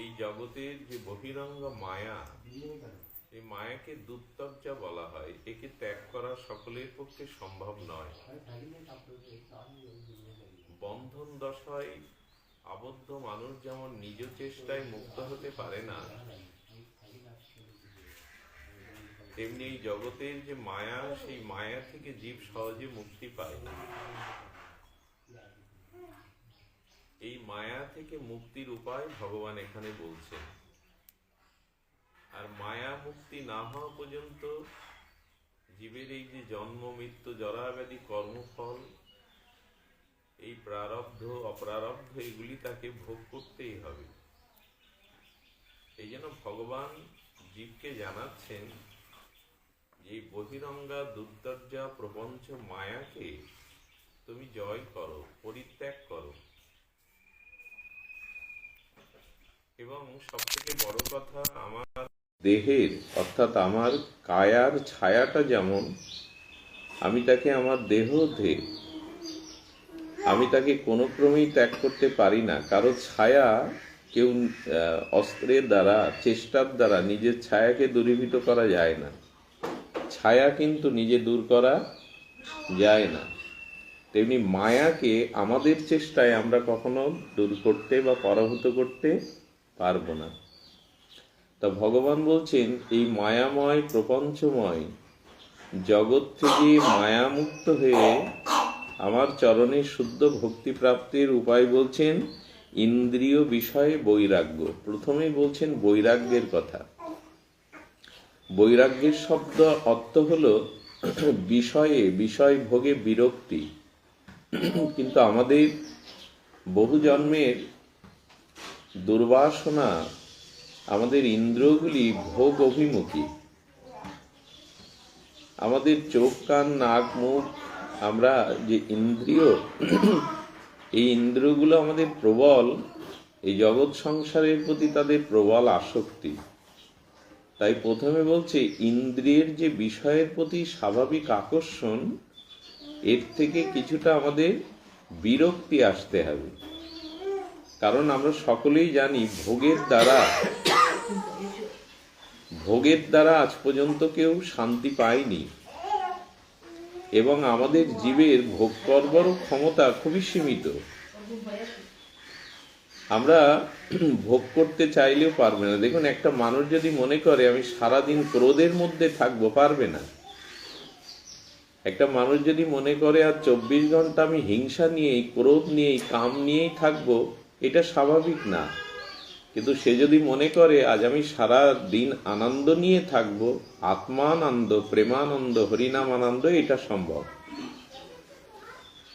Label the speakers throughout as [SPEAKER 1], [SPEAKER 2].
[SPEAKER 1] এই জগতের যে বহিরঙ্গ মায়া, এই মায়াকে দুত্তর্যা বলা হয়। একে ত্যাগ করা সকলের পক্ষে সম্ভব নয়। বন্ধন দশায় আবদ্ধ মানুষ যেমন নিজ চেষ্টায় মুক্ত হতে পারে না, তেমনি এই জগতের যে মায়া, সেই মায়া থেকে জীব সহজে মুক্তি পায়। এই মায়া থেকে মুক্তির উপায় ভগবান এখানে বলছেন। আর মায়া মুক্তি না হওয়া পর্যন্ত জীবের এই যে জন্ম, মৃত্যু, জরাব্যাধি, কর্মফল, এই প্রারব্ধ, অপ্রারব্ধ, এগুলি তাকে ভোগ করতেই হবে। এই জন্য ভগবান জীবকে জানাচ্ছেন যে বহিরঙ্গা দুর্দর্জা প্রপঞ্চ মায়াকে তুমি জয় করো, পরিত্যাগ করো। এবং সবথেকে বড় কথা, আমার দেহের, অর্থাৎ আমার কায়ার ছায়াটা যেমন, আমি তাকে আমার দেহতে আমি তাকে কোনো ক্রমেই ত্যাগ করতে পারি না। কারও ছায়া কেউ অস্ত্রের দ্বারা, চেষ্টার দ্বারা নিজের ছায়াকে দূরীভূত করা যায় না। ছায়া কিন্তু নিজে দূর করা যায় না। তেমনি মায়াকে আমাদের চেষ্টায় আমরা কখনো দূর করতে বা পরাভূত করতে পারব না। তা ভগবান বলছেন, এই মায়াময়, প্রপঞ্চময় জগৎ থেকে মায়ামুক্ত হয়ে আমার চরণে শুদ্ধ ভক্তি প্রাপ্তির উপায় বলছেন, ইন্দ্রিয় বিষয়ে বৈরাগ্য। প্রথমেই বলছেন বৈরাগ্যের কথা। বৈরাগ্যের শব্দ অর্থ হলো বিষয়ে, বিষয় ভোগে বিরক্তি। কিন্তু আমাদের বহু জন্মের দুর্বাসনা আমাদের ইন্দ্রগুলি ভোগ অভিমুখী। আমাদের চোখ, কান, নাক, মুখ, আমরা যে ইন্দ্রিয়, এই ইন্দ্রগুলো আমাদের প্রবল, এই জগৎ সংসারের প্রতি তাদের প্রবল আসক্তি। তাই প্রথমে বলছে, ইন্দ্রিয়ের যে বিষয়ের প্রতি স্বাভাবিক আকর্ষণ, এর থেকে কিছুটা আমাদের বিরক্তি আসতে হবে। কারণ আমরা সকলেই জানি ভোগের দ্বারা ভোগের দ্বারা আজ পর্যন্ত কেউ শান্তি পায়নি। এবং আমাদের জীবের ভোগ করবারও ক্ষমতা খুবই সীমিত। আমরা ভোগ করতে চাইলেও পারবে না। দেখুন, একটা মানুষ যদি মনে করে, আমি সারাদিন ক্রোধের মধ্যে থাকব, পারবে না। একটা মানুষ যদি মনে করে, আর চব্বিশ ঘণ্টা আমি হিংসা নিয়েই, ক্রোধ নিয়েই, কাম নিয়েই থাকব এটা স্বাভাবিক না। কিন্তু সে যদি মনে করে, আজ আমি সারা দিন আনন্দ নিয়ে থাকব, আত্মানন্দ, প্রেমানন্দ হরিনাম আনন্দ এটা সম্ভব।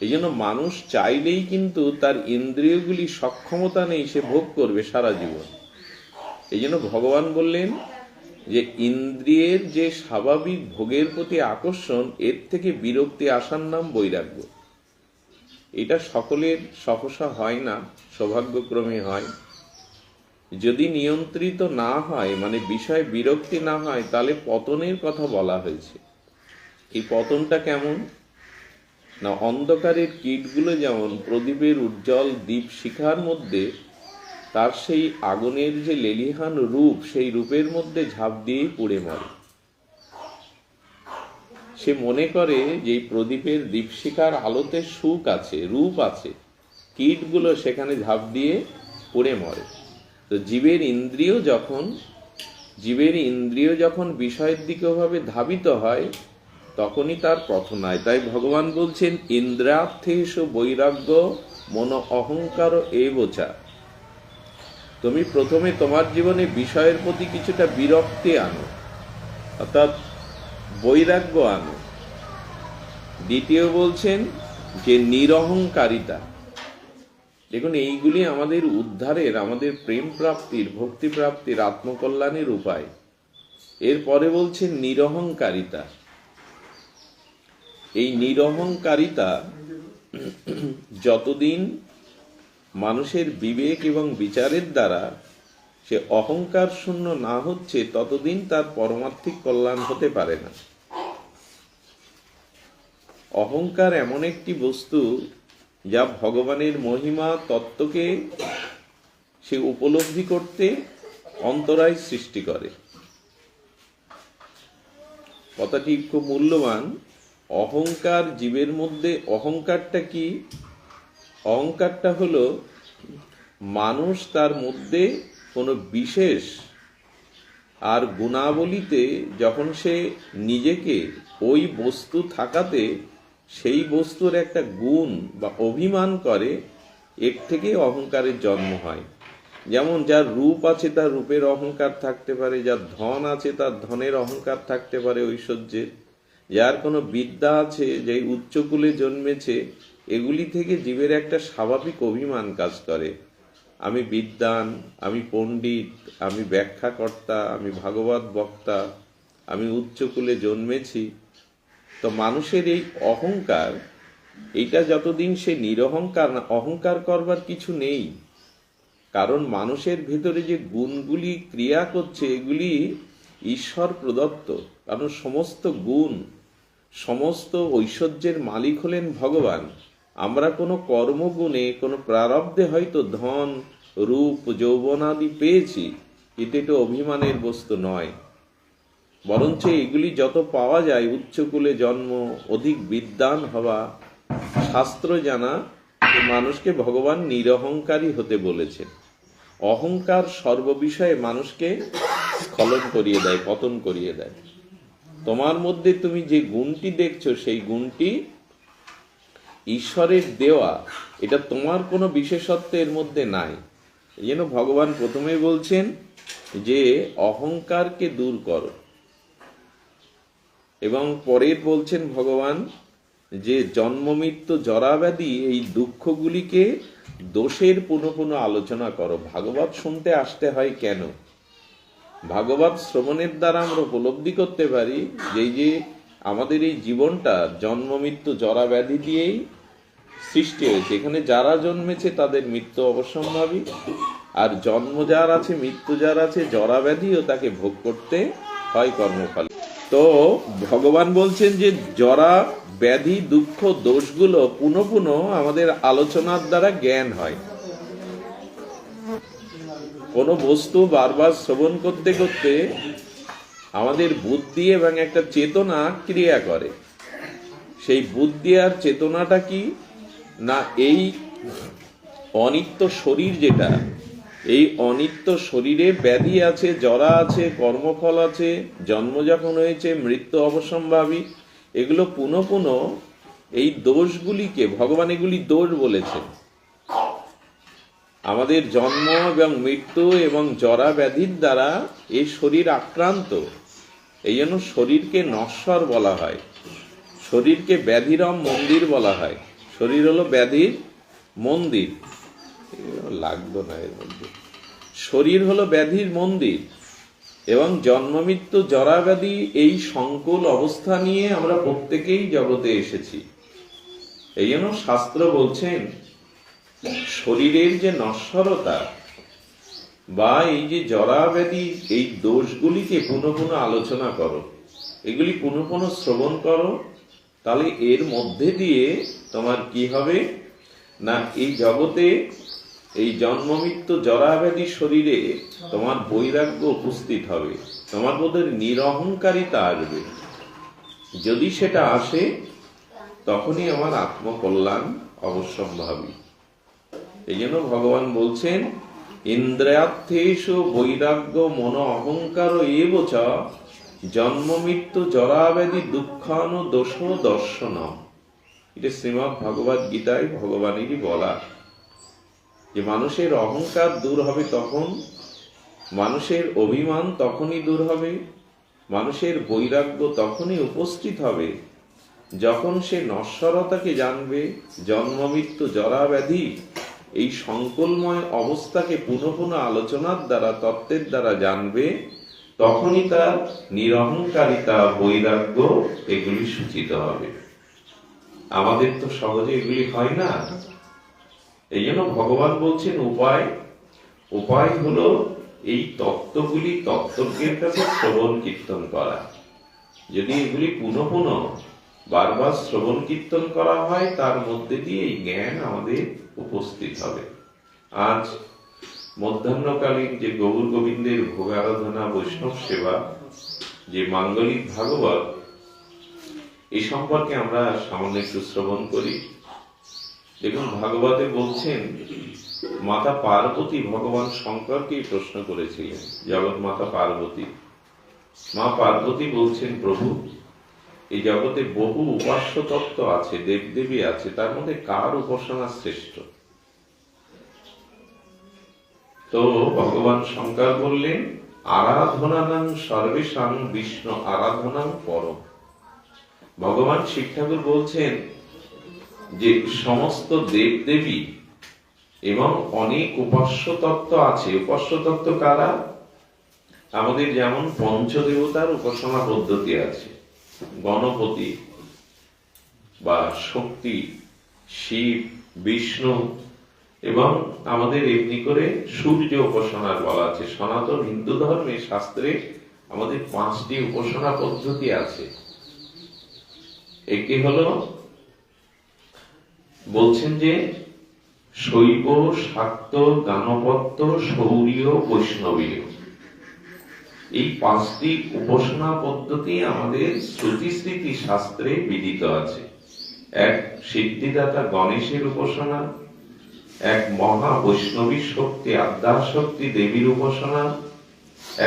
[SPEAKER 1] এই জন্য মানুষ চাইলেই কিন্তু তার ইন্দ্রিয়গুলি সক্ষমতা নেই, সে ভোগ করবে সারা জীবন। এই জন্য ভগবান বললেন যে, ইন্দ্রিয়ের যে স্বাভাবিক ভোগের প্রতি আকর্ষণ, এর থেকে বিরক্তি আসার নাম বৈরাগ্য। এটা সকলের সহসা হয় না, সৌভাগ্যক্রমে হয়। যদি নিয়ন্ত্রিত না হয় মানে বিষয় বিরক্তি না হয়, তাহলে পতনের কথা বলা হয়েছে। এই পতনটা কেমন? না, অন্ধকারের কীটগুলো যেমন প্রদীপের উজ্জ্বল দীপ শিখার মধ্যে, তার সেই আগুনের যে লেলিহান রূপ, সেই রূপের মধ্যে ঝাঁপ দিয়েই পুড়ে মরে। সে মনে করে যে প্রদীপের দীপশিখার আলোতে সুখ আছে, রূপ আছে। কীটগুলো সেখানে ঝাঁপ দিয়ে পুড়ে মরে। তো জীবের ইন্দ্রিয় যখন, জীবের ইন্দ্রিয় যখন বিষয়ের দিকে ওভাবে ধাবিত হয়, তখনই তার পথন হয় তাই ভগবান বলছেন ইন্দ্রার্থেশ বৈরাগ্য মন অহংকার এ বোচা তুমি প্রথমে তোমার জীবনে বিষয়ের প্রতি কিছুটা বিরক্তি আনো। অর্থাৎ বৈরাগ্য আনো। দ্বিতীয় বলছেন যে নিরহংকারিতা। দেখুন, এইগুলি আমাদের উদ্ধারের, আমাদের প্রেম প্রাপ্তির, ভক্তি প্রাপ্তির, আত্মকল্যাণের উপায়। এরপরে বলছেন নিরহংকারিতা। এই নিরহংকারিতা যতদিন মানুষের বিবেক এবং বিচারের দ্বারা সে অহংকার শূন্য না হচ্ছে, ততদিন তার পরমার্থিক কল্যাণ হতে পারে না। অহংকার এমন একটি বস্তু যা ভগবানের মহিমা তত্ত্বকে সে উপলব্ধি করতে অন্তরায় সৃষ্টি করে। কথাটি খুব মূল্যবান। অহংকার জীবের মধ্যে, অহংকারটা কি? অহংকারটা হলো মানুষ তার মধ্যে কোনো বিশেষ আর গুণাবলীতে যখন সে নিজেকে ওই বস্তু থাকাতে সেই বস্তুর একটা গুণ বা অভিমান করে, এর থেকে অহংকারের জন্ম হয়। যেমন যার রূপ আছে তার রূপের অহংকার থাকতে পারে, যার ধন আছে তার ধনের অহংকার থাকতে পারে ঐশ্বর্যের। যার কোনো বিদ্যা আছে যে উচ্চকুলে জন্মেছে, এগুলি থেকে জীবের একটা স্বাভাবিক অভিমান কাজ করে। আমি বিদ্বান, আমি পণ্ডিত, আমি ব্যাখ্যাকর্তা, আমি ভাগবত বক্তা, আমি উচ্চকুলে জন্মেছি। তো মানুষের এই অহংকার, এইটা যতদিন সে নিরহংকার না, অহংকার করবার কিছু নেই। কারণ মানুষের ভিতরে যে গুণগুলি ক্রিয়া করছে, এগুলি ঈশ্বর প্রদত্ত। কারণ সমস্ত গুণ, সমস্ত ঐশ্বর্যের মালিক হলেন ভগবান। আমরা কোনো কর্মগুণে, কোনো প্রারব্ধে হয়তো ধন, রূপ যৌবনাদি পেয়েছি কিন্তু এটা অভিমানের বস্তু নয়। বরঞ্চ এগুলি যত পাওয়া যায়, উচ্চকুলে জন্ম, অধিক বিদ্বান হওয়া, শাস্ত্র জানা মানুষকে ভগবান নিরহংকারী হতে বলেছেন। অহংকার সর্ববিষয়ে মানুষকে স্খলন করিয়ে দেয়, পতন করিয়ে দেয়। তোমার মধ্যে তুমি যে গুণটি দেখছ, সেই গুণটি ঈশ্বরের দেওয়া, এটা তোমার কোনো বিশেষত্ব এর মধ্যে নাই। যেন ভগবান প্রথমে বলছেন যে, অহংকারকে দূর করো। এবং পরের বলছেন ভগবান যে জন্ম মৃত্যু জরাব্যাধি এই দুঃখগুলিকে দোষের পুনঃ পুনঃ আলোচনা করো। ভাগবত শুনতে আসতে হয় কেন? ভাগবত শ্রবণের দ্বারা আমরা উপলব্ধি করতে পারি যে যে আমাদের এই জীবনটা জন্ম, মৃত্যু, জরাব্যাধি দিয়েই সৃষ্টি হয়েছে। এখানে যারা জন্মেছে তাদের মৃত্যু অবসম্ভাবী আর জন্ম যার আছে, মৃত্যু যার আছে, জরাব্যাধিও তাকে ভোগ করতে হয় কর্মফল। তো ভগবান বলছেন যে জরা ব্যাধি দুঃখ, দোষগুলো পুনঃ পুনঃ আমাদের আলোচনার দ্বারা জ্ঞান হয়। কোনো বস্তু বারবার শ্রবণ করতে করতে আমাদের বুদ্ধি এবং একটা চেতনা ক্রিয়া করে। সেই বুদ্ধি আর চেতনাটা কি? না, এই অনিত্য শরীর যেটা, এই অনিত্য শরীরে ব্যাধি আছে, জরা আছে, কর্মফল আছে জন্ম যখন হয়েছে, মৃত্যু অবসম্ভাবী, এগুলো পুনঃ পুনঃ এই দোষগুলিকে, ভগবান এগুলি দোষ বলেছেন। আমাদের জন্ম এবং মৃত্যু এবং জরা ব্যাধির দ্বারা এই শরীর আক্রান্ত। এই জন্য শরীরকে নশ্বর বলা হয়। শরীরকে ব্যাধিরম মন্দির বলা হয়। শরীর হলো ব্যাধির মন্দির। লাগতো না এর মধ্যে। শরীর হলো ব্যাধির মন্দির। এবং জন্ম, মৃত্যু, জরা ব্যাধি এই সংকুল অবস্থা নিয়ে আমরা প্রত্যেকেই জগতে এসেছি। এই জন্য শাস্ত্র বলছেন, শরীরের যে নশ্বরতা বা এই যে জরা ব্যাধি এই দোষগুলিকে পুনঃ পুনঃ আলোচনা করো। এগুলি পুনঃ পুনঃ শ্রবণ করো। তাহলে এর মধ্যে দিয়ে তোমার কি হবে? না, এই জগতে এই জন্ম মৃত্যু জরাব্যাধি শরীরে তোমার বৈরাগ্য উপস্থিত হবে। তোমার মধ্যে নিরহংকারিতা আসবে। যদি সেটা আসে, তখনই আমার আত্মকল্যাণ অবশ্যম্ভাবী। এই জন্য ভগবান বলছেন ইন্দ্রিয়ার্থেষু বৈরাগ্য মন অহংকার এবচ জন্ম মৃত্যু জরাব্যাধি দুঃখানু দোষ দর্শন এটা শ্রীমৎ ভগবত গীতায় ভগবানেরই বলা। যে মানুষের অহংকার দূর হবে তখন, মানুষের অভিমান তখনই দূর হবে, মানুষের বৈরাগ্য তখনই উপস্থিত হবে। যখন সে নশ্বরতাকে জানবে, জন্ম মৃত্যু জরা ব্যাধি এই সংকলময় অবস্থাকে পুনঃ পুনঃ আলোচনার দ্বারা, তত্ত্বের দ্বারা জানবে, তখনই তার নিরহংকারিতা, বৈরাগ্য এগুলি সূচিত হবে। আমাদের তো সহজে এগুলি হয় না। এই জন্য ভগবান বলছেন, উপায় উপায় হলো এই তত্ত্বগুলি তত্ত্বজ্ঞের কাছে শ্রবণ কীর্তন করা। যদি এগুলি পুনঃ পুনঃ বারবার শ্রবণ কীর্তন করা হয়, তার মধ্যে দিয়ে এই জ্ঞান আমাদের উপস্থিত হবে। আজ মধ্যাহ্নকালীন যে গৌর গোবিন্দের ভোগ আরাধনা বৈষ্ণব সেবা, যে মাঙ্গলিক ভাগবত এই সম্পর্কে আমরা সামান্য একটু শ্রবণ করি। দেখুন, ভাগবতে বলছেন, মাতা পার্বতী ভগবান শঙ্করকে প্রশ্ন করেছিলেন জগৎ মাতা পার্বতী। মা পার্বতী বলছেন, প্রভু এই জগতে বহু উপাস্য তত্ত্ব আছে, দেবদেবী আছে, তার মধ্যে কার উপাসনা শ্রেষ্ঠ? তো ভগবান শঙ্কর বললেন, আরাধনানাং সর্বেশাং বিষ্ণু, আরাধনাং পরম। ভগবান শিব ঠাকুর বলছেন যে, সমস্ত দেবদেবী এবং অনেক উপাস্য তত্ত্ব আছে। উপাস্য তত্ত্ব কারা? আমাদের যেমন পঞ্চদেবতার উপাসনা পদ্ধতি আছে। গণপতি বা শক্তি, শিব, বিষ্ণু এবং আমাদের এমনি করে সূর্য উপাসনার বলা আছে। সনাতন হিন্দু ধর্মে শাস্ত্রে আমাদের পাঁচটি উপাসনা পদ্ধতি আছে। একটি হলো, বলছেন যে শৈব, শাক্ত গানপত্য সৌরীয় বৈষ্ণবীয়। এই পাঁচটি উপাসনা পদ্ধতি আমাদের শ্রুতি স্মৃতি শাস্ত্রে বিদিত আছে। এক সিদ্ধিদাতা গণেশের উপাসনা, এক মহা বৈষ্ণবী শক্তি আদ্যা শক্তি দেবীর উপাসনা,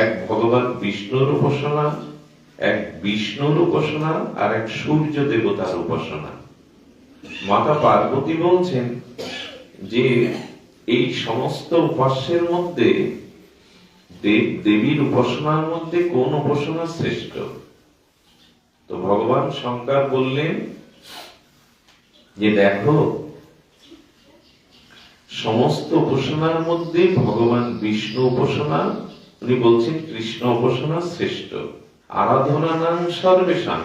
[SPEAKER 1] এক ভগবান বিষ্ণুর উপাসনা, এক বিষ্ণুর উপাসনা আর এক সূর্য দেবতার উপাসনা। মাতা পার্বতী বলছেন যে এই সমস্ত উপাস্যের মধ্যে দেব দেবীর উপাসনার মধ্যে কোন উপাসনা শ্রেষ্ঠ? তো ভগবান শঙ্কর বললেন যে দেখো, সমস্ত উপাসনার মধ্যে ভগবান বিষ্ণু উপাসনা, উনি বলছেন কৃষ্ণ উপাসনা শ্রেষ্ঠ। আরাধনা নাম সর্বেশাং।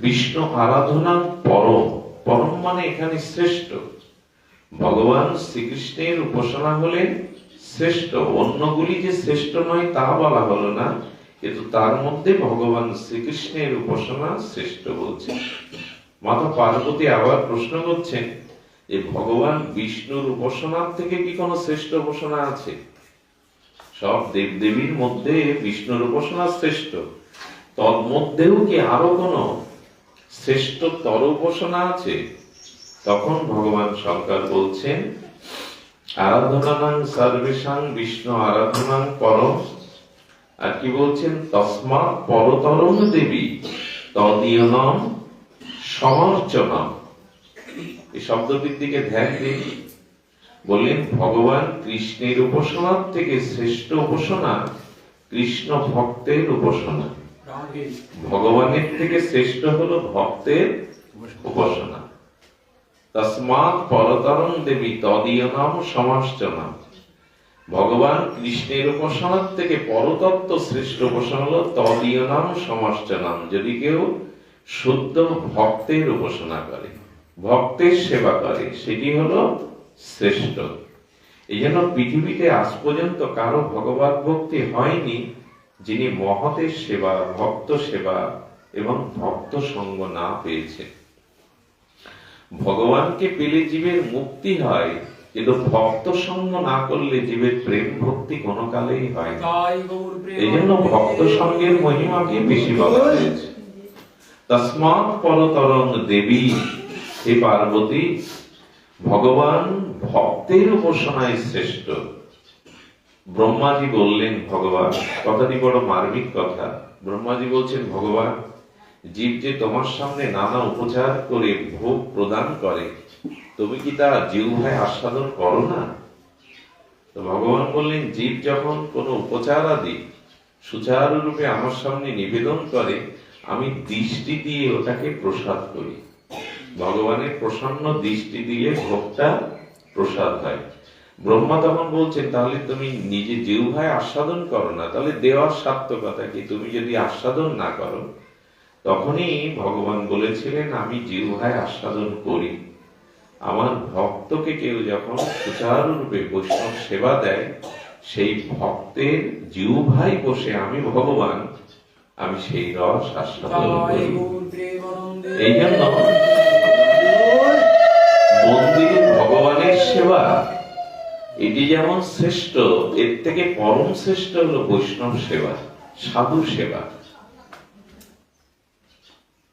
[SPEAKER 1] বিষ্ণু আরাধনা পরম। পরম মানে এখানে শ্রেষ্ঠ। ভগবান শ্রীকৃষ্ণের উপাসনা হলেন শ্রেষ্ঠ, অন্যগুলি যে শ্রেষ্ঠ নয় তা বলা হলো না, কিন্তু তার মধ্যে ভগবান শ্রীকৃষ্ণের উপাসনা শ্রেষ্ঠ বলছে। মাতা পার্বতী আবার প্রশ্ন করছেন যে ভগবান বিষ্ণুর উপাসনার থেকে কি কোনো শ্রেষ্ঠ উপাসনা আছে? সব দেবদেবীর মধ্যে বিষ্ণুর উপাসনা শ্রেষ্ঠ। তন্মধ্যেও কি আরও কোনো শ্রেষ্ঠ তর উপাসনা আছে? তখন ভগবান শঙ্কর বলছেন আরাধনানাং সর্বেশাং বিষ্ণু আরাধনাং পরম। আর কি বলছেন? তসমাৎ পরতরম দেবী তদীয়নম সমর্চনম। এই শব্দটির দিকে ধ্যান দিন। বললেন ভগবান কৃষ্ণের উপাসনার থেকে শ্রেষ্ঠ উপাসনা কৃষ্ণ ভক্তের উপাসনা। ভগবানের থেকে শ্রেষ্ঠ হলো ভক্তের উপাসনা। তসমাৎ পরতরম দেবী তদীয় নাম সমাশ্চনাম ভগবান কৃষ্ণের উপাসনার থেকে পরতত্ত্ব শ্রেষ্ঠ উপাসনা হলো তদীয়নাম সমাশ্চনাম যদি কেউ শুদ্ধ ভক্তের উপাসনা করে, ভক্তের সেবা করে, সেটি হলো শ্রেষ্ঠ। এই জন্য পৃথিবীতে আজ পর্যন্ত কারও ভগবত ভক্তি হয়নি যিনি মহতের সেবা, ভক্ত সেবা এবং ভক্ত সঙ্গ না পেয়েছে। ভগবানকে পেলে জীবের মুক্তি হয় কিন্তু ভক্ত সঙ্গ না করলে জীবের প্রেম ভক্তি কোনো কালেই হয় এই জন্য ভক্ত। সঙ্গের মহিমাকে বেশি বলা হয়েছে। তসমাৎ পরতরং দেবী হে পার্বতী ভগবান ভক্তের উপাসনায় শ্রেষ্ঠ। ব্রহ্মাজি বললেন ভগবান কথাটি বড় মার্মিক কথা। ব্রহ্মাজি বলছেন ভগবান জীব যে তোমার সামনে নানা উপচার করে ভোগ প্রদান করে। তুমি কি তা জিহ্বায় আস্বাদন করো না? তো ভগবান বললেন, জীব যখন কোনো উপচার আদি সুচারুরূপে আমার সামনে নিবেদন করে, আমি দৃষ্টি দিয়ে ওটাকে প্রসাদ করি। ভগবানের প্রসন্ন দৃষ্টি দিয়ে ভোগটা প্রসাদ হয়। ব্রহ্মা তখন বলছেন, তাহলে তুমি নিজে জিহ্বায় আস্বাদন করো না। তাহলে দেওয়ার সার্থকতা কি? তুমি যদি আস্বাদন না করো তখনই ভগবান বলেছিলেন আমি জিহ্বায় আস্বাদন করি। আমার ভক্তকে কেউ যখন সুচারুরূপে বৈষ্ণব সেবা দেয় সেই ভক্তের জিহ্বাই বসে আমি ভগবান আমি সেই রস আস্বাদন করি। এই জন্য মন্দিরে ভগবানের সেবা এটি যেমন শ্রেষ্ঠ এর থেকে পরম শ্রেষ্ঠ হলো বৈষ্ণব সেবা সাধু সেবা।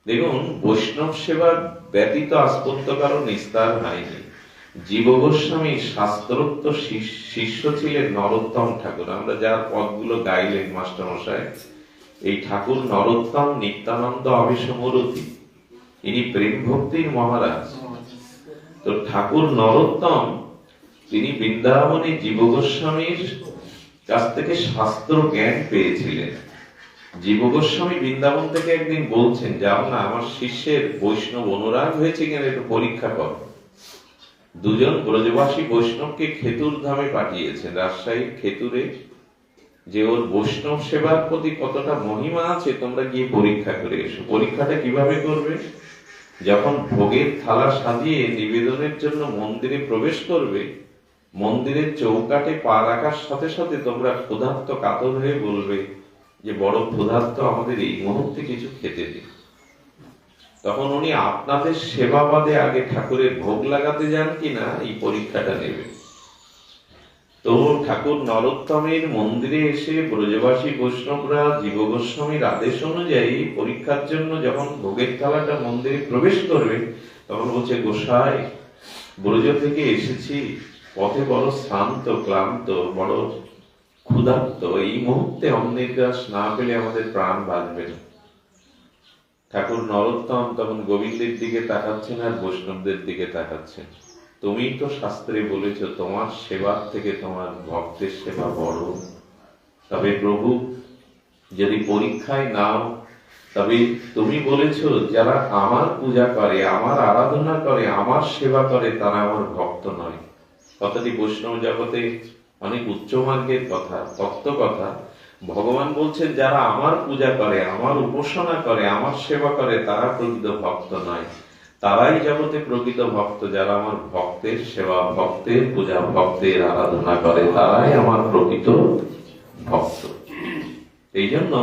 [SPEAKER 1] দেখুন, বৈষ্ণব সেবা ব্যতীত আস্পত্য কারও নিস্তার হয়নি। জীব গোস্বামী শাস্ত্রোক্ত শিষ্য ছিলেন নরোত্তম ঠাকুর। আমরা যার পদগুলো গাইলেন মাস্টারমশাই এই ঠাকুর নরোত্তম নিত্যানন্দ অবিসমরতি ইনি প্রেম ভক্তির মহারাজ। তো ঠাকুর নরোত্তম, তিনি বৃন্দাবনে জীব গোস্বামীর কাছ থেকে শাস্ত্র জ্ঞান পেয়েছিলেন। জীব গোস্বামী বৃন্দাবন থেকে একদিন বলছেন যাও না আমার শিষ্যের বৈষ্ণব অনুরাগ হয়েছে কিনা একটু পরীক্ষা কর। দুজন ব্রজবাসী বৈষ্ণবকে খেতুর ধামে পাঠিয়েছেন রাজশাহী খেতুরে যে ওর বৈষ্ণব সেবার প্রতি কতটা মহিমা আছে, তোমরা গিয়ে পরীক্ষা করে এসো। পরীক্ষাটা কীভাবে করবে? যখন ভোগের থালা সাজিয়ে নিবেদনের জন্য মন্দিরে প্রবেশ করবে, মন্দিরের চৌকাটে পা রাখার সাথে সাথে তোমরা ক্ষুধার্ত কাতর হয়ে বলবে যে বড় ক্ষুধার্ত আমাদের এই মুহূর্তে কিছু খেতে দিন তখন উনি আপনাদের সেবা বাদে আগে ঠাকুরের ভোগ লাগাতে যান কিনা এই পরীক্ষাটা নেবেন। তো ঠাকুর নরোত্তমের মন্দিরে এসে ব্রজবাসী বৈষ্ণবরা জীব গোস্বামীর আদেশ অনুযায়ী পরীক্ষার জন্য যখন ভোগের থালাটা মন্দিরে প্রবেশ করবে, তখন বলছে, গোসাই, ব্রজ থেকে এসেছি। পথে বড় শ্রান্ত, ক্লান্ত, বড় ক্ষুধার্ত। এই মুহূর্তে অন্নির্গাস না পেলে আমাদের প্রাণ বাঁচবে না। ঠাকুর নরোত্তম তখন গোবিন্দের দিকে তাকাচ্ছেন আর বৈষ্ণবদের দিকে তাকাচ্ছেন। তুমি তো শাস্ত্রে বলেছ, তোমার সেবার থেকে তোমার ভক্তের সেবা বড়। তবে প্রভু, যদি পরীক্ষায় নাও, তবে তুমি বলেছ, যারা আমার পূজা করে, আমার আরাধনা করে, আমার সেবা করে, তারা আমার ভক্ত নয়। কথাটি বৈষ্ণব জগতে অনেক উচ্চ মার্গের কথা, তত্ত্ব কথা। ভগবান বলছেন, যারা আমার পূজা করে, আমার উপাসনা করে, আমার সেবা করে, তারা প্রকৃত ভক্ত নয়। তারাই জগতে প্রকৃত ভক্ত, যারা আমার ভক্তের সেবা, ভক্তের পূজা, ভক্তের আরাধনা করে, তারাই আমার প্রকৃত ভক্ত। এই জন্য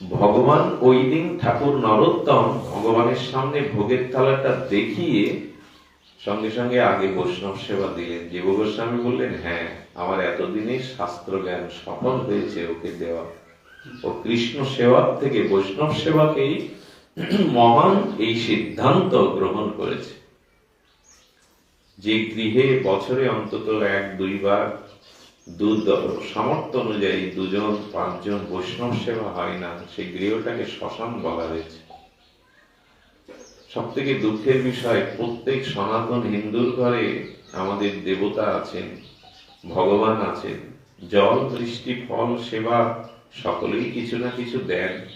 [SPEAKER 1] ভগবান ওই দিন ঠাকুর নরোত্তম ভগবানের সামনে ভোগের থালাটা দেখিয়ে সঙ্গে সঙ্গে আগে বৈষ্ণব সেবা দিলেন। জীব গোস্বামী বললেন হ্যাঁ আমার এতদিনের শাস্ত্র জ্ঞান সফল হয়েছে ওকে দেওয়া। ও কৃষ্ণ সেবার থেকে বৈষ্ণব সেবাকেই মহান এই সিদ্ধান্ত গ্রহণ করেছে। যে গৃহে বছরে অন্তত এক দুইবার সামর্থ্য অনুযায়ী দুজন, পাঁচজন বৈষ্ণব সেবা হয় না, সেই গৃহটাকে শ্মশান বলা হয়েছে। সব থেকে দুঃখের বিষয়, প্রত্যেক সনাতন হিন্দুর ঘরে আমাদের দেবতা আছেন। ভগবান আছেন। জল, বৃষ্টি, ফল, সেবা সকলেই কিছু না কিছু দেন।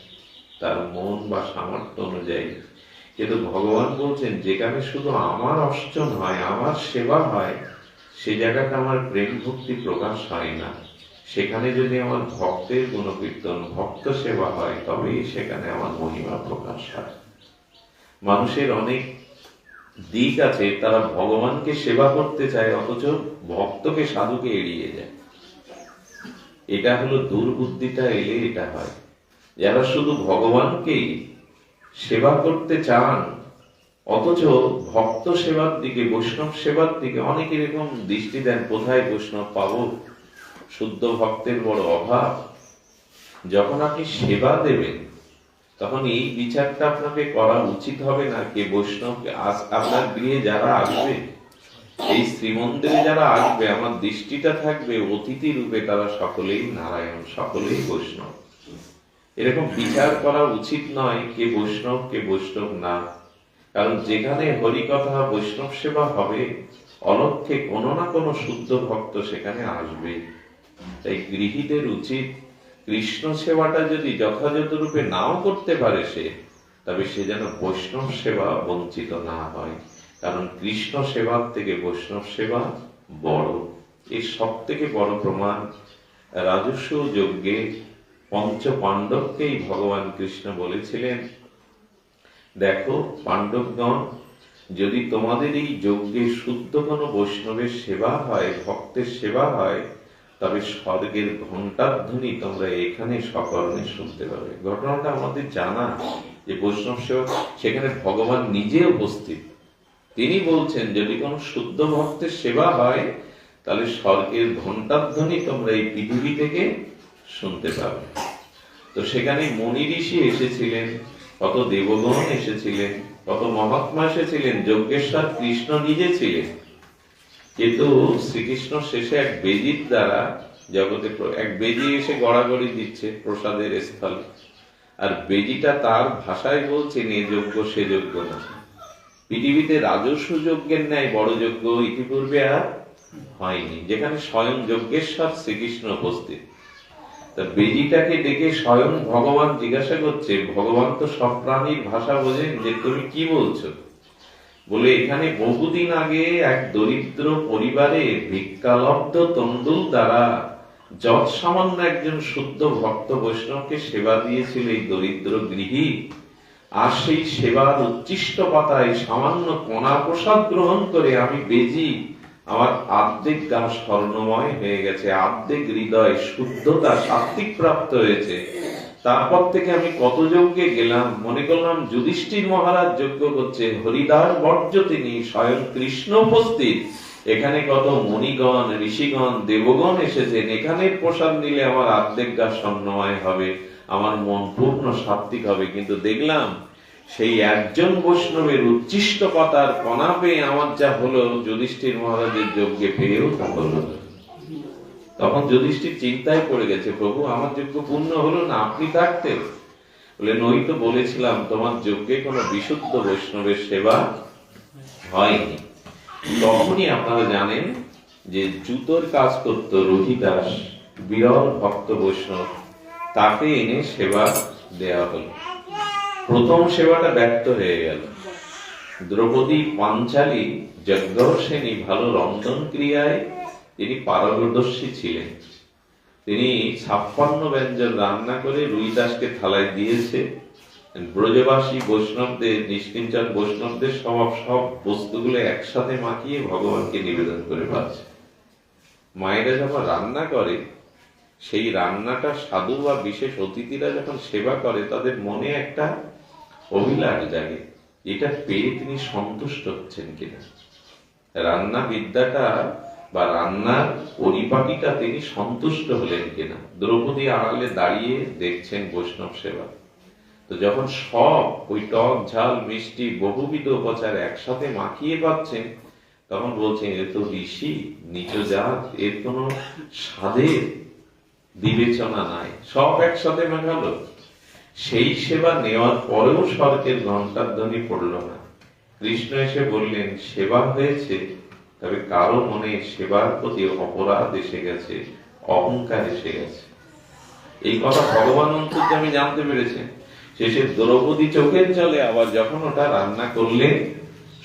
[SPEAKER 1] তার মন বা সামর্থ্য অনুযায়ী। কিন্তু ভগবান বলছেন, যেখানে শুধু আমার অর্চন হয়, আমার সেবা হয়, সে জায়গাটা আমার প্রেম ভক্তি প্রকাশ হয় না। সেখানে যদি আমার ভক্তের গুণকীর্তন, ভক্ত সেবা হয়, তবেই সেখানে আমার মহিমা প্রকাশ হয়। মানুষের অনেক দিক আছে, তারা ভগবানকে সেবা করতে চায়, অথচ ভক্তকে সাধুকে এড়িয়ে যায়। এটা হলো দুর্বুদ্ধিটা এলে এটা হয়। যারা শুধু ভগবানকেই সেবা করতে চান, অথচ ভক্ত সেবার দিকে, বৈষ্ণব সেবার দিকে অনেক এরকম দৃষ্টি দেন, কোথায় বৈষ্ণব পাব? শুদ্ধ ভক্তের বড় অভাব। যখন আপনি সেবা দেবেন, তখন এই বিচারটা আপনাকে করা উচিত হবে না, কে বৈষ্ণব আপনার গৃহে যারা আসবে এই শ্রীমন্দিরে যারা আসবে, আমার দৃষ্টিটা থাকবে অতিথি রূপে তারা সকলেই নারায়ণ, সকলেই বৈষ্ণব। এরকম বিচার করা উচিত নয় কে বৈষ্ণব কে বৈষ্ণব না। কারণ যেখানে হরিকথা বৈষ্ণব সেবা হবে অলক্ষে কোনো না কোনো শুদ্ধ ভক্ত সেখানে আসবে। তাই গৃহীদের উচিত কৃষ্ণ সেবাটা যদি যথাযথ রূপে নাও করতে পারে সে, তবে সে যেন বৈষ্ণব সেবা বঞ্চিত না হয়। কারণ কৃষ্ণ সেবার থেকে বৈষ্ণব সেবা বড়। এই সব থেকে বড় প্রমাণ রাজস্ব যজ্ঞে পঞ্চ পাণ্ডবকেই ভগবান কৃষ্ণ বলেছিলেন, দেখো পাণ্ডবগণ, যদি তোমাদের এই যজ্ঞে শুদ্ধ কোনো বৈষ্ণবের সেবা হয়, ভক্তের সেবা হয়, তবে স্বর্গের ঘণ্টাধ্বনি তোমরা এখানে সকর্ণে শুনতে পাবে। ঘটনাটা আমাদের জানা যে বৈষ্ণব সেবা সেখানে ভগবান নিজে উপস্থিত। তিনি বলছেন, যদি কোনো শুদ্ধ ভক্তের সেবা হয়, তাহলে স্বর্গের ঘণ্টাধ্বনি তোমরা এই পৃথিবী থেকে শুনতে পাবে। তো সেখানে মনি ঋষি এসেছিলেন, কত দেবগণ এসেছিলেন, কত মহাত্মা এসেছিলেন, যজ্ঞেশ্বর কৃষ্ণ নিজে ছিলেন। কিন্তু শ্রীকৃষ্ণ শেষে এক বেদির দ্বারা জগতে এক বেদি এসে গড়াগড়ি দিচ্ছে প্রসাদের স্থলে। আর বেদিটা তার ভাষায় বলছে, নে যোগ্য সে যোগ্য না। পৃথিবীতে রাজস্ব যজ্ঞের ন্যায় বড় যজ্ঞ ইতিপূর্বে আর হয়নি। যেখানে স্বয়ং যজ্ঞেশ্বর শ্রীকৃষ্ণ উপস্থিত। তা বেদিটাকে ডেকে স্বয়ং ভগবান জিজ্ঞাসা করছে, ভগবান তো সব প্রাণীর ভাষা বোঝেন যে তুমি কি বলছো? বলে, এখানে বহুদিন আগে এক দরিদ্র পরিবারে ভিক্ষালব্ধ তন্ডুল দ্বারা যৎ সামান্য একজন শুদ্ধ ভক্ত বৈষ্ণবকে সেবা দিয়েছিল এই দরিদ্র গৃহী। আর সেই সেবার উচ্ছিষ্ট পাতায় সামান্য কণা প্রসাদ গ্রহণ করে আমি বেজি। আমার আর্ধেক গা স্বর্ণময় হয়ে গেছে, আর্ধেক হৃদয় শুদ্ধতা সাত্বিক প্রাপ্ত হয়েছে। তারপর থেকে আমি কত যজ্ঞে গেলাম, মনে করলাম যুধিষ্ঠির মহারাজ যজ্ঞ করছে হরিদাস বর্জ্য তিনি, স্বয়ং কৃষ্ণ উপস্থিত। এখানে কত মণিগণ, ঋষিগণ, দেবগণ এসেছেন, এখানে প্রসাদ নিলে আমার আর্ধেক গা স্বর্ণময় হবে। আমার মন পূর্ণ সাত্বিক হবে, কিন্তু দেখলাম সেই একজন বৈষ্ণবের উচ্ছিষ্ট পাতার কণা পেয়ে আমার যা হলো, যুধিষ্ঠির মহারাজের যজ্ঞে পেয়েও তা হলো তখন যুধিষ্ঠির চিন্তায় পড়ে গেছে, প্রভু, আমার যজ্ঞ পূর্ণ হলো না, আপনি থাকতে? বলে, নই তো বলেছিলাম, তোমার যজ্ঞে কোনো বিশুদ্ধ বৈষ্ণবের সেবা হয়নি। তখনই আপনারা জানেন যে জুতোর কাজ করত রোহিদাস বিরল ভক্ত বৈষ্ণব। তাকে এনে সেবা দেওয়া হলো। প্রথম সেবাটা ব্যর্থ হয়ে গেল। দ্রৌপদী পাঞ্চালী যজ্ঞসেনী ভালো রন্ধন ক্রিয়ায় তিনি পারদর্শী ছিলেন। তিনি ছাপ্পান্ন ব্যঞ্জন রান্না করে রুইদাসকে থালায় দিয়েছে। ব্রজবাসী বৈষ্ণবদের, নিষ্কিঞ্চন বৈষ্ণবদের সব সব বস্তুগুলো একসাথে মাখিয়ে ভগবানকে নিবেদন করে পাচ্ছে। মায়েরা যখন রান্না করে সেই রান্নাটা সাধু বা বিশেষ অতিথিরা যখন সেবা করে, তাদের মনে একটা অভিলাষ জাগে, এটা পেয়ে তিনি সন্তুষ্ট হচ্ছেন কিনা। রান্না বিদ্যাটা বা রান্নার পরিপাটিটা তিনি সন্তুষ্ট হলেন কিনা। দ্রৌপদী আড়ালে দাঁড়িয়ে দেখছেন বৈষ্ণব সেবা। তো যখন সব ওই টক ঝাল, মিষ্টি, বহুবিধ উপচার একসাথে মাখিয়ে পাচ্ছেন, তখন বলছেন, এ তো ঋষি নিচ জাত, এর কোনো স্বাদের বিবেচনা নাই। সব একসাথে মেঘালো। সেই সেবা নেওয়ার পরেও স্বর্গের ঘণ্টার ধ্বনি পড়ল না। কৃষ্ণ এসে বললেন, সেবা হয়েছে, তবে কারও মনে সেবার প্রতি অপরাধ এসে গেছে, অহংকার এসে গেছে। এই কথা ভগবান অন্তর্যামী জানতে পেরেছেন শেষে দ্রৌপদী চোখের জলে আবার যখন ওটা রান্না করলেন,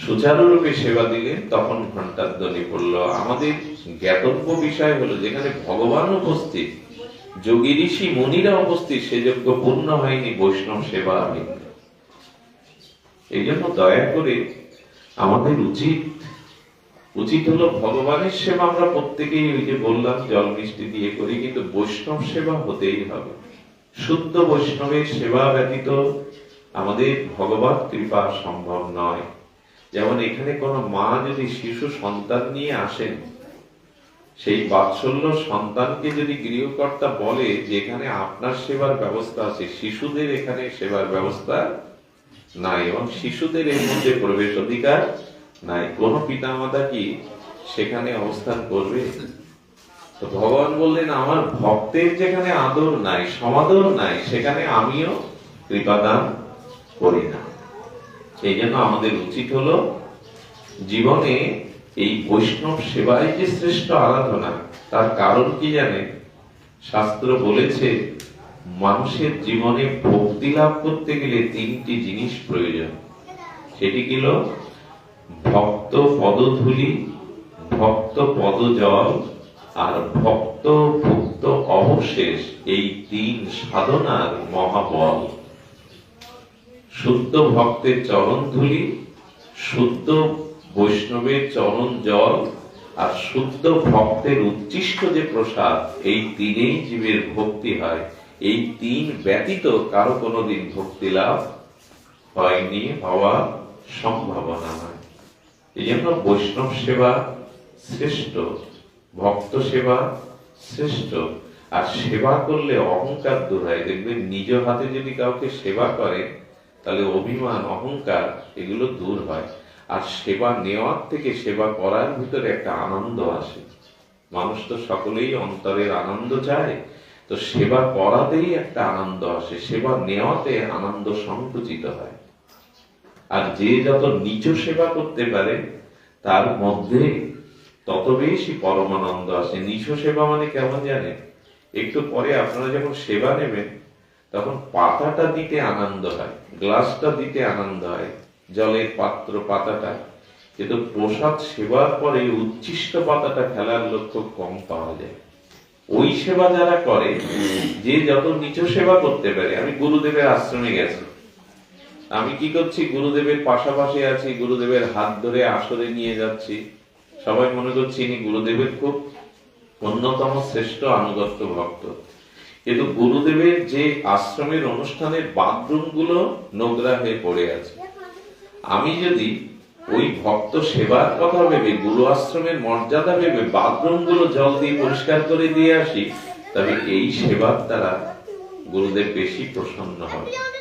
[SPEAKER 1] সুচারুরূপে সেবা দিলেন, তখন ঘণ্টার ধ্বনি পড়ল। আমাদের জ্ঞাতব্য বিষয় হলো, যেখানে ভগবান উপস্থিত যোগী ঋষি মুনিরা উপস্থিত, সে যোগ্য পূর্ণ হয়নি, বৈষ্ণব সেবা হয়নি। এই জন্য দয়া করে আমাদের উচিত উচিত হলো ভগবানের সেবা, আমরা প্রত্যেকেই ওই যে বললাম, জল মিষ্টি দিয়ে করি, কিন্তু বৈষ্ণব সেবা হতেই হবে। শুদ্ধ বৈষ্ণবের সেবা ব্যতীত আমাদের ভগবত কৃপা সম্ভব নয়। যেমন এখানে কোনো মা যদি শিশু সন্তান নিয়ে আসেন সেই বাৎসল্য সন্তানকে যদি গৃহকর্তা বলে যে এখানে আপনার সেবার ব্যবস্থা আছে, শিশুদের এখানে সেবার ব্যবস্থা নাই এবং শিশুদের এর মধ্যে প্রবেশ অধিকার নাই, কোন পিতামাতা কি সেখানে অবস্থান করবে? তো ভগবান বললেন, আমার ভক্তের যেখানে আদর নাই, সমাদর নাই, সেখানে আমিও কৃপাদান করি না। এই জন্য আমাদের উচিত হলো জীবনে এই বৈষ্ণব সেবাই যে শ্রেষ্ঠ আরাধনা, তার কারণ কি জানে? শাস্ত্র বলেছে, মানুষের জীবনে ভক্তি লাভ করতে গেলে তিনটি জিনিস প্রয়োজন। সেটি কিল ভক্ত পদধূলি, ভক্ত পদ জল আর ভক্ত ভক্ত অবশেষ এই তিন সাধনার মহাবল। শুদ্ধ ভক্তের চরণ ধুলি শুদ্ধ বৈষ্ণবের চরণ জল আর শুদ্ধ ভক্তের উচ্ছিষ্ট যে প্রসাদ, এই তিনেই জীবের ভক্তি হয়। এই তিন ব্যতীত কারও কোনোদিন ভক্তি লাভ হয়নি, হওয়া সম্ভাবনা নয়। এই জন্য বৈষ্ণব সেবা শ্রেষ্ঠ, ভক্ত সেবা শ্রেষ্ঠ। আর সেবা করলে অহংকার দূর হয়। দেখবেন নিজ হাতে যদি কাউকে সেবা করে তাহলে অভিমান, অহংকার, এগুলো দূর হয়। আর সেবা নেওয়ার থেকে সেবা করার ভিতরে একটা আনন্দ আসে। মানুষ তো সকলেই অন্তরের আনন্দ চায়। তো সেবা করাতেই একটা আনন্দ আসে। সেবা নেওয়াতে আনন্দ সংকুচিত হয়। আর যে যত নিচ সেবা করতে পারে, তার মধ্যে তত বেশি পরমানন্দ আসে। নিচ সেবা মানে কেমন জানেন? একটু পরে আপনারা যখন সেবা নেবেন, তখন পাতাটা দিতে আনন্দ হয়, গ্লাসটা দিতে আনন্দ হয়। জলের পাত্র পাতাটা। কিন্তু প্রসাদ সেবার পরে উচ্ছিষ্ট পাতাটা ফেলার লোক খুব কম পাওয়া যায়। ওই সেবা যারা করে, যে যত নিচ সেবা করতে পারে, আমি গুরুদেবের আশ্রমে গেছি। আমি কি করছি, গুরুদেবের পাশাপাশি আছি, গুরুদেবের হাত ধরে আসরে নিয়ে যাচ্ছি। সবাই মনে করছি ইনি গুরুদেবের খুব অন্যতম শ্রেষ্ঠ আনুগত্য ভক্ত। কিন্তু গুরুদেবের যে আশ্রমের অনুষ্ঠানের বাথরুমগুলো নোংরা হয়ে পড়ে আছে আমি যদি ওই ভক্ত সেবার কথা ভেবে, গুরু আশ্রমের মর্যাদা ভেবে বাথরুমগুলো জল দিয়ে পরিষ্কার করে দিয়ে আসি, তবে এই সেবার দ্বারা গুরুদেব বেশি প্রসন্ন হবে